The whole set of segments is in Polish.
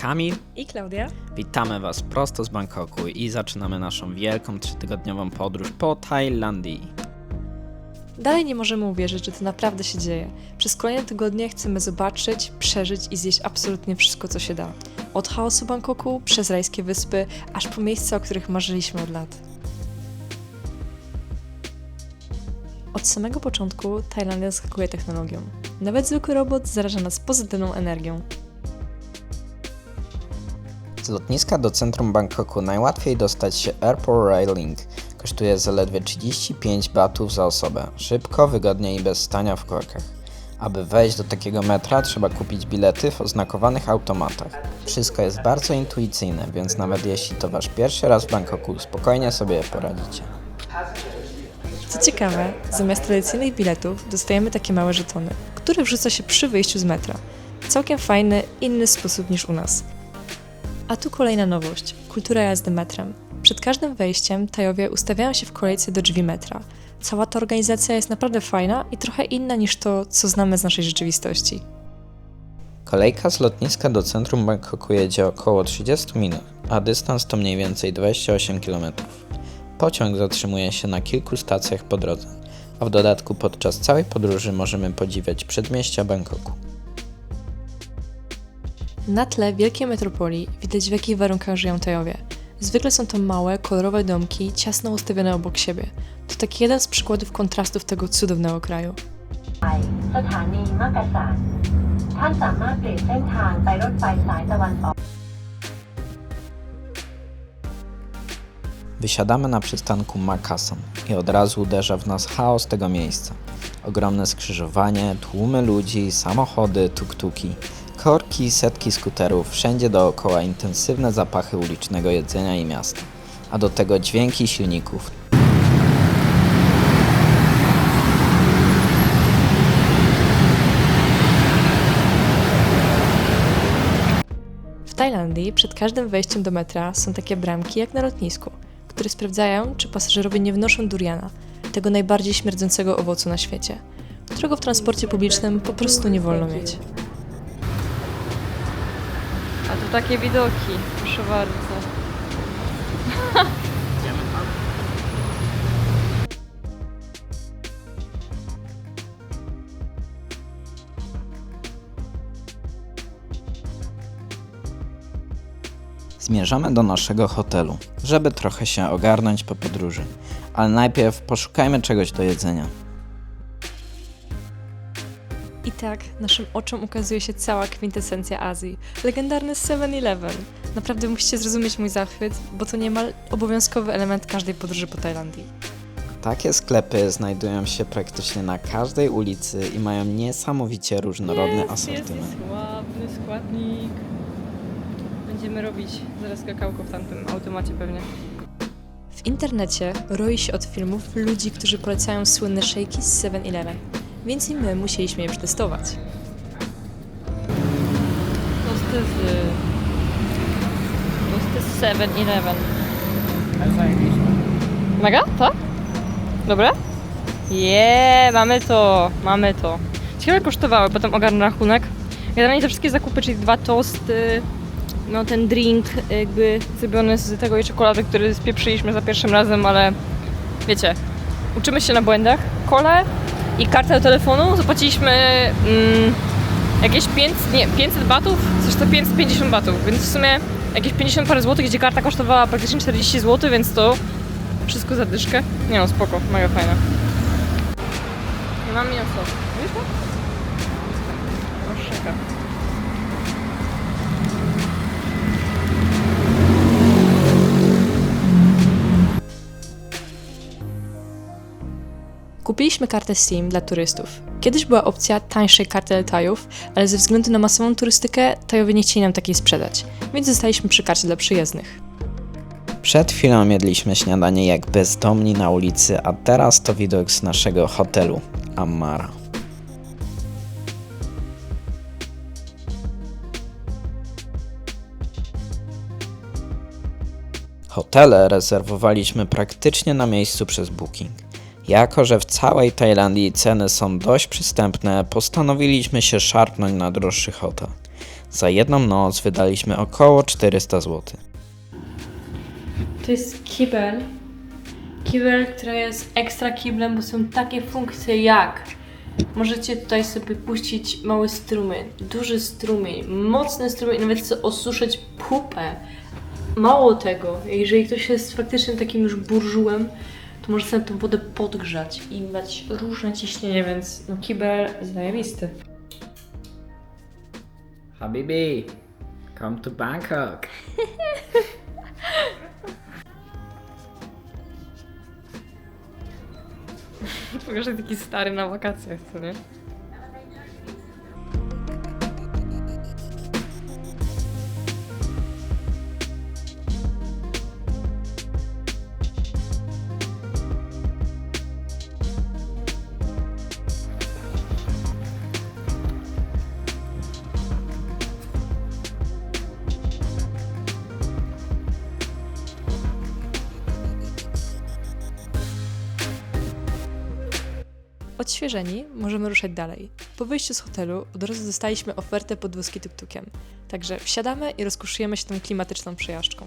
Kamil. I Klaudia. Witamy Was prosto z Bangkoku i zaczynamy naszą wielką trzytygodniową podróż po Tajlandii. Dalej nie możemy uwierzyć, że to naprawdę się dzieje. Przez kolejne tygodnie chcemy zobaczyć, przeżyć i zjeść absolutnie wszystko, co się da. Od chaosu Bangkoku, przez rajskie wyspy, aż po miejsca, o których marzyliśmy od lat. Od samego początku Tajlandia zaskakuje technologią. Nawet zwykły robot zaraża nas pozytywną energią. Z lotniska do centrum Bangkoku najłatwiej dostać się Airport Rail Link. Kosztuje zaledwie 35 batów za osobę. Szybko, wygodnie i bez stania w korkach. Aby wejść do takiego metra trzeba kupić bilety w oznakowanych automatach. Wszystko jest bardzo intuicyjne, więc nawet jeśli to wasz pierwszy raz w Bangkoku, spokojnie sobie poradzicie. Co ciekawe, zamiast tradycyjnych biletów dostajemy takie małe żetony, które wrzuca się przy wyjściu z metra. Całkiem fajny, inny sposób niż u nas. A tu kolejna nowość kultura jazdy metrem. Przed każdym wejściem Tajowie ustawiają się w kolejce do drzwi metra. Cała ta organizacja jest naprawdę fajna i trochę inna niż to, co znamy z naszej rzeczywistości. Kolejka z lotniska do centrum Bangkoku jedzie około 30 minut, a dystans to mniej więcej 28 km. Pociąg zatrzymuje się na kilku stacjach po drodze, a w dodatku podczas całej podróży możemy podziwiać przedmieścia Bangkoku. Na tle wielkiej metropolii widać w jakich warunkach żyją Tajowie. Zwykle są to małe, kolorowe domki, ciasno ustawione obok siebie. To taki jeden z przykładów kontrastów tego cudownego kraju. Wysiadamy na przystanku Makassar i od razu uderza w nas chaos tego miejsca. Ogromne skrzyżowanie, tłumy ludzi, samochody, tuktuki korki, setki skuterów, wszędzie dookoła intensywne zapachy ulicznego jedzenia i miasta, a do tego dźwięki silników. W Tajlandii przed każdym wejściem do metra są takie bramki jak na lotnisku, które sprawdzają, czy pasażerowie nie wnoszą duriana, tego najbardziej śmierdzącego owocu na świecie, którego w transporcie publicznym po prostu nie wolno mieć. Takie widoki, proszę bardzo. Zmierzamy do naszego hotelu, żeby trochę się ogarnąć po podróży, ale najpierw poszukajmy czegoś do jedzenia. I tak naszym oczom ukazuje się cała kwintesencja Azji. Legendarny 7-Eleven. Naprawdę musicie zrozumieć mój zachwyt, bo to niemal obowiązkowy element każdej podróży po Tajlandii. Takie sklepy znajdują się praktycznie na każdej ulicy i mają niesamowicie różnorodny jest, asortyment. Jest, jest ładny składnik. Będziemy robić zaraz kakałko w tamtym automacie pewnie. W internecie roi się od filmów ludzi, którzy polecają słynne szejki z 7-Eleven, więc i my musieliśmy je przetestować. Tosty z... Tosty z 7-Eleven. Mega? Tak? Dobre? Jeee, mamy to, mamy to. Ciekawe kosztowały, potem ogarnę rachunek. Generalnie te wszystkie zakupy, czyli dwa tosty, no ten drink jakby zrobiony z tego i czekolady, który spieprzyliśmy za pierwszym razem, ale wiecie, uczymy się na błędach. Kole i kartę do telefonu zapłaciliśmy mm, jakieś 500, nie, 500 batów, coś to 550 batów, więc w sumie jakieś 50 parę złotych, gdzie karta kosztowała praktycznie 40 zł, więc to wszystko za dyszkę. Nie no, spoko, mega fajne. Nie mam mięso. Kupiliśmy kartę SIM dla turystów. Kiedyś była opcja tańszej karty Tajów, ale ze względu na masową turystykę Tajowie nie chcieli nam takiej sprzedać, więc zostaliśmy przy karcie dla przyjezdnych. Przed chwilą jedliśmy śniadanie jak bezdomni na ulicy, a teraz to widok z naszego hotelu Amara. Hotele rezerwowaliśmy praktycznie na miejscu przez Booking. Jako, że w całej Tajlandii ceny są dość przystępne, postanowiliśmy się szarpnąć na droższy hotel. Za jedną noc wydaliśmy około 400 zł. To jest kibel. Kibel, który jest ekstra kiblem, bo są takie funkcje jak możecie tutaj sobie puścić mały strumień, duży strumień, mocny strumień, nawet chce osuszyć pupę. Mało tego, jeżeli ktoś jest faktycznie takim już burżułem, to może sobie tą wodę podgrzać i dać różne ciśnienie, więc no kibel zajebisty. Habibi, come to Bangkok. Pokażę taki stary na wakacjach, co nie? Odświeżeni możemy ruszać dalej. Po wyjściu z hotelu od razu dostaliśmy ofertę podwózki tuk-tukiem. Także wsiadamy i rozkoszujemy się tą klimatyczną przejażdżką.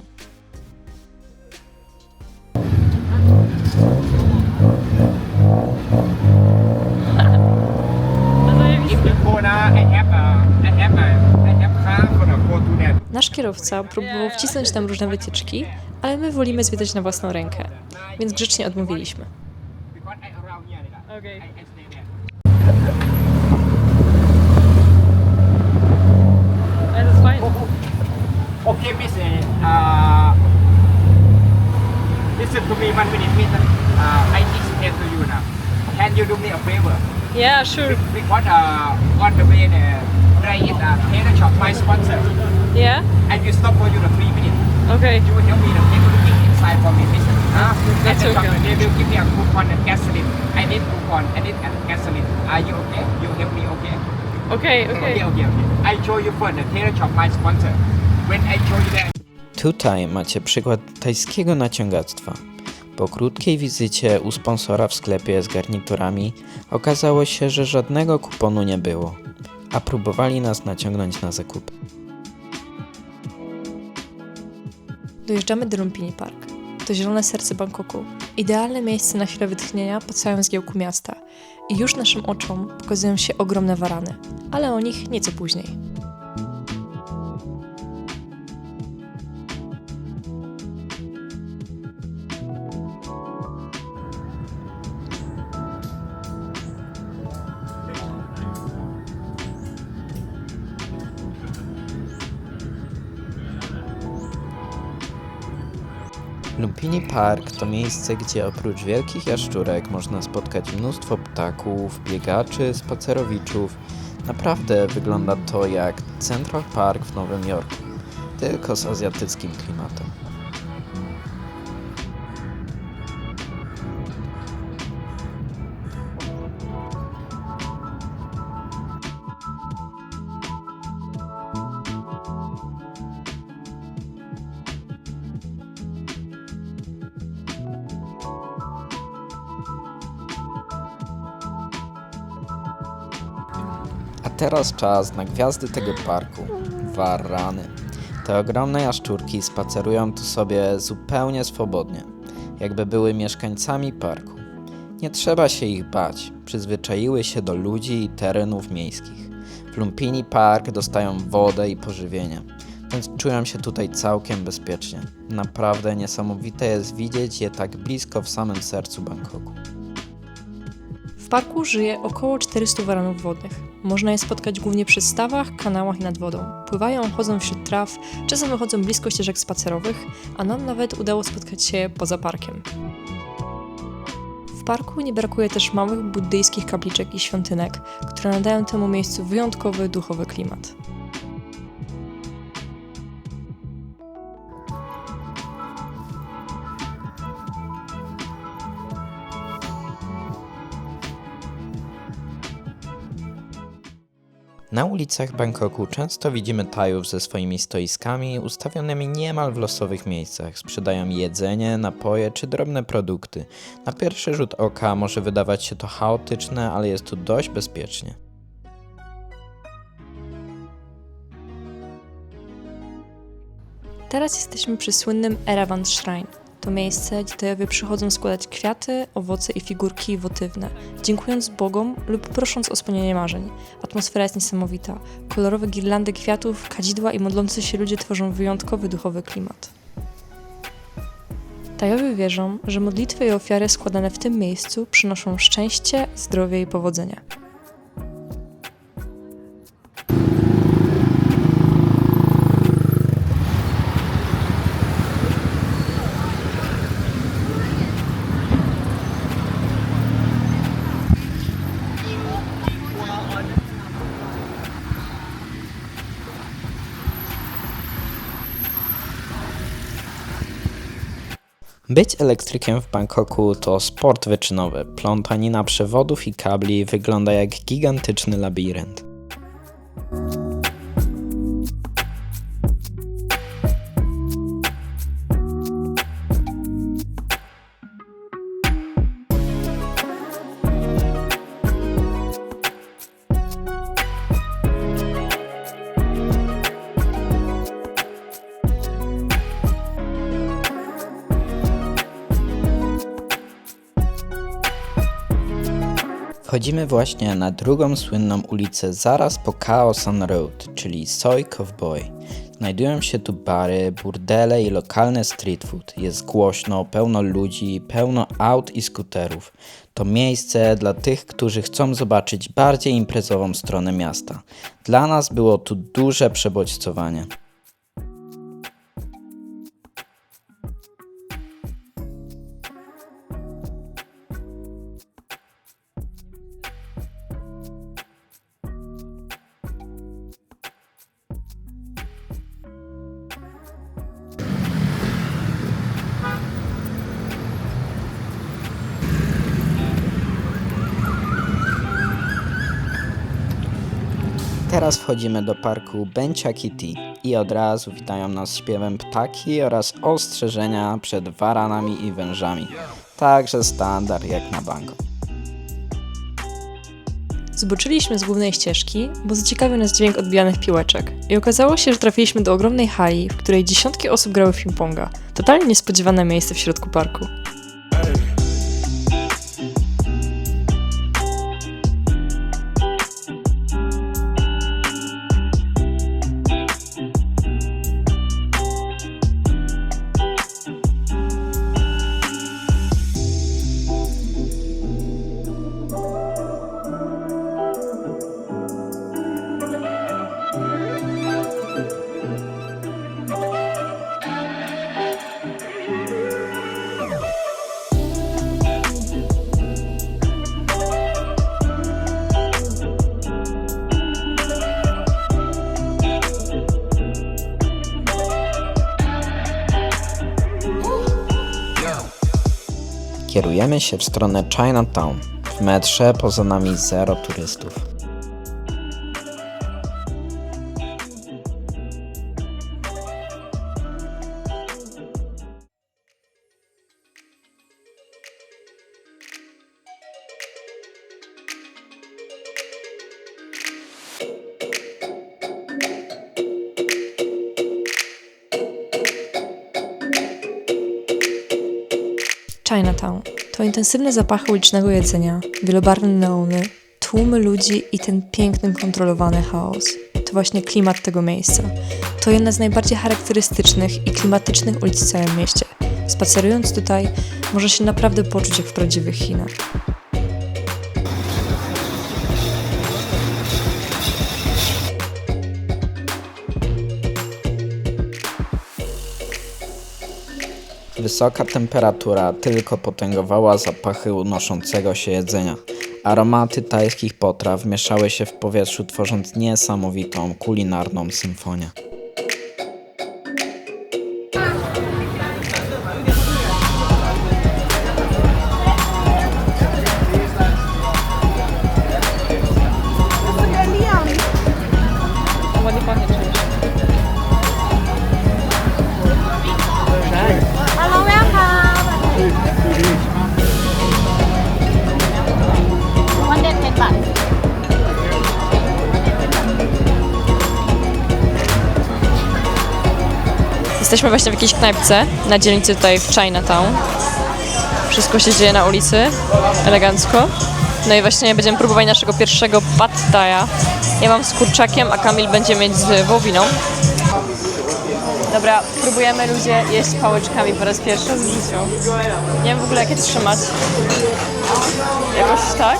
Nasz kierowca próbował wcisnąć tam różne wycieczki, ale my wolimy zwiedzać na własną rękę, więc grzecznie odmówiliśmy. Okay. Okay miss uh, listen to me one minute miss uh, I explain to you now can you do me a favor Yeah, sure. because uh, on the way there there is a tailor shop my sponsor Yeah? I will stop for you the three minutes Okay. you will help me to take a look inside for me miss huh? That's the okay. shop, they will give me a coupon and gasoline I need coupon I need and gasoline are you okay you help me okay Okay, Okay, okay. okay, okay. I show you first the tailor shop my sponsor. Tutaj macie przykład tajskiego naciągactwa. Po krótkiej wizycie u sponsora w sklepie z garniturami okazało się, że żadnego kuponu nie było, a próbowali nas naciągnąć na zakupy. Dojeżdżamy do Lumpini Park. To zielone serce Bangkoku. Idealne miejsce na chwilę wytchnienia pod całym zgiełku miasta. I już naszym oczom pokazują się ogromne warany, ale o nich nieco później. Lumpini Park to miejsce, gdzie oprócz wielkich jaszczurek można spotkać mnóstwo ptaków, biegaczy, spacerowiczów. Naprawdę wygląda to jak Central Park w Nowym Jorku, tylko z azjatyckim klimatem. Teraz czas na gwiazdy tego parku. Warany. Te ogromne jaszczurki spacerują tu sobie zupełnie swobodnie, jakby były mieszkańcami parku. Nie trzeba się ich bać, przyzwyczaiły się do ludzi i terenów miejskich. W Lumpini Park dostają wodę i pożywienie, więc czują się tutaj całkiem bezpiecznie. Naprawdę niesamowite jest widzieć je tak blisko w samym sercu Bangkoku. W parku żyje około 400 waranów wodnych. Można je spotkać głównie przy stawach, kanałach i nad wodą. Pływają, chodzą wśród traw, czasem wychodzą blisko ścieżek spacerowych, a nam nawet udało spotkać się poza parkiem. W parku nie brakuje też małych buddyjskich kapliczek i świątynek, które nadają temu miejscu wyjątkowy duchowy klimat. Na ulicach Bangkoku często widzimy Tajów ze swoimi stoiskami ustawionymi niemal w losowych miejscach. Sprzedają jedzenie, napoje czy drobne produkty. Na pierwszy rzut oka może wydawać się to chaotyczne, ale jest tu dość bezpiecznie. Teraz jesteśmy przy słynnym Erawan Shrine. To miejsce, gdzie Tajowie przychodzą składać kwiaty, owoce i figurki wotywne, dziękując Bogom lub prosząc o spełnienie marzeń. Atmosfera jest niesamowita. Kolorowe girlandy kwiatów, kadzidła i modlący się ludzie tworzą wyjątkowy duchowy klimat. Tajowie wierzą, że modlitwy i ofiary składane w tym miejscu przynoszą szczęście, zdrowie i powodzenie. Być elektrykiem w Bangkoku to sport wyczynowy. Plątanina przewodów i kabli wygląda jak gigantyczny labirynt. Wchodzimy właśnie na drugą słynną ulicę zaraz po Kaosan Road, czyli Soy Cowboy. Znajdują się tu bary, burdele i lokalny street food. Jest głośno, pełno ludzi, pełno aut i skuterów. To miejsce dla tych, którzy chcą zobaczyć bardziej imprezową stronę miasta. Dla nas było tu duże przebodźcowanie. Teraz wchodzimy do parku Benchakiti i od razu witają nas śpiewem ptaki oraz ostrzeżenia przed waranami i wężami. Także standard jak na banku. Zboczyliśmy z głównej ścieżki, bo zaciekawił nas dźwięk odbijanych piłeczek. I okazało się, że trafiliśmy do ogromnej hali, w której dziesiątki osób grały w ping-ponga. Totalnie niespodziewane miejsce w środku parku. Kierujemy się w stronę Chinatown. W metrze poza nami zero turystów. Chinatown to intensywne zapachy ulicznego jedzenia, wielobarwne neony, tłumy ludzi i ten piękny, kontrolowany chaos. To właśnie klimat tego miejsca. To jedna z najbardziej charakterystycznych i klimatycznych ulic w całym mieście. Spacerując tutaj, może się naprawdę poczuć jak w prawdziwych Chinach. Wysoka temperatura tylko potęgowała zapachy unoszącego się jedzenia. Aromaty tajskich potraw mieszały się w powietrzu, tworząc niesamowitą kulinarną symfonię. Jesteśmy właśnie w jakiejś knajpce na dzielnicy tutaj w Chinatown. Wszystko się dzieje na ulicy, elegancko. No i właśnie będziemy próbować naszego pierwszego pad thai'a. Ja mam z kurczakiem, a Kamil będzie mieć z wołowiną. Dobra, próbujemy ludzie jeść pałeczkami po raz pierwszy w życiu. Nie wiem w ogóle jak je trzymać. Jakoś tak?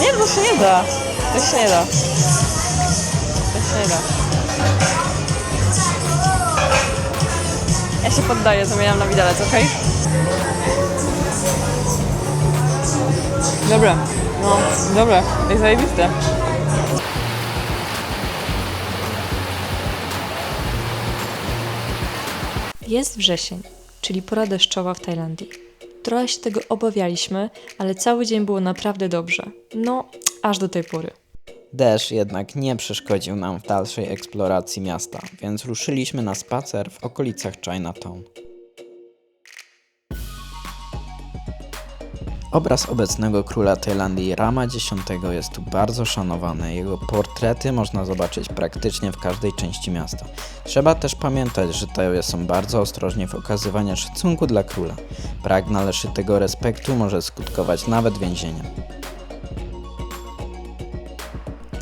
Nie, to się nie da. To się nie da. To się nie da. Ja się poddaję, zamieniam na widelec, okej? Dobra, no, dobra, jest zajebiste. Jest wrzesień, czyli pora deszczowa w Tajlandii. Trochę się tego obawialiśmy, ale cały dzień było naprawdę dobrze. No, aż do tej pory. Deszcz jednak nie przeszkodził nam w dalszej eksploracji miasta, więc ruszyliśmy na spacer w okolicach Chinatown. Obraz obecnego króla Tajlandii Rama X jest tu bardzo szanowany. Jego portrety można zobaczyć praktycznie w każdej części miasta. Trzeba też pamiętać, że Tajowie są bardzo ostrożni w okazywaniu szacunku dla króla. Brak należytego respektu może skutkować nawet więzieniem.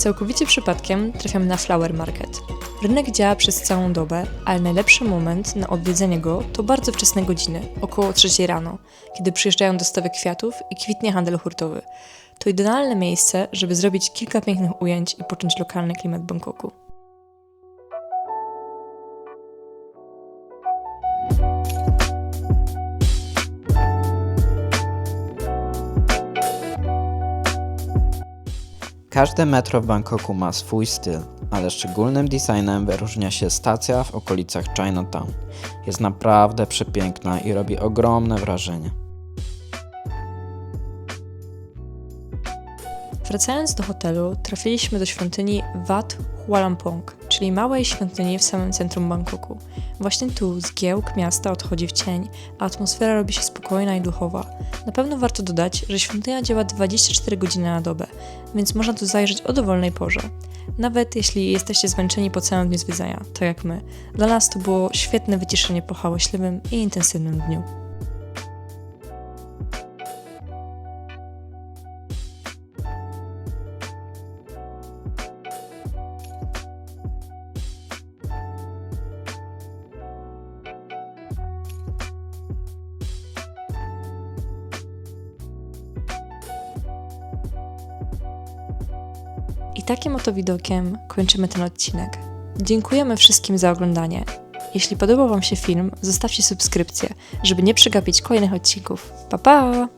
Całkowicie przypadkiem trafiamy na Flower Market. Rynek działa przez całą dobę, ale najlepszy moment na odwiedzenie go to bardzo wczesne godziny, około 3 rano, kiedy przyjeżdżają dostawy kwiatów i kwitnie handel hurtowy. To idealne miejsce, żeby zrobić kilka pięknych ujęć i poczuć lokalny klimat Bangkoku. Każde metro w Bangkoku ma swój styl, ale szczególnym designem wyróżnia się stacja w okolicach Chinatown. Jest naprawdę przepiękna i robi ogromne wrażenie. Wracając do hotelu, trafiliśmy do świątyni Wat Hualampong, czyli małej świątyni w samym centrum Bangkoku. Właśnie tu zgiełk miasta odchodzi w cień, a atmosfera robi się spokojna i duchowa. Na pewno warto dodać, że świątynia działa 24 godziny na dobę, więc można tu zajrzeć o dowolnej porze. Nawet jeśli jesteście zmęczeni po całym dniu zwiedzania, tak jak my. Dla nas to było świetne wyciszenie po hałaśliwym i intensywnym dniu. Takim oto widokiem kończymy ten odcinek. Dziękujemy wszystkim za oglądanie. Jeśli podobał Wam się film, zostawcie subskrypcję, żeby nie przegapić kolejnych odcinków. Pa pa!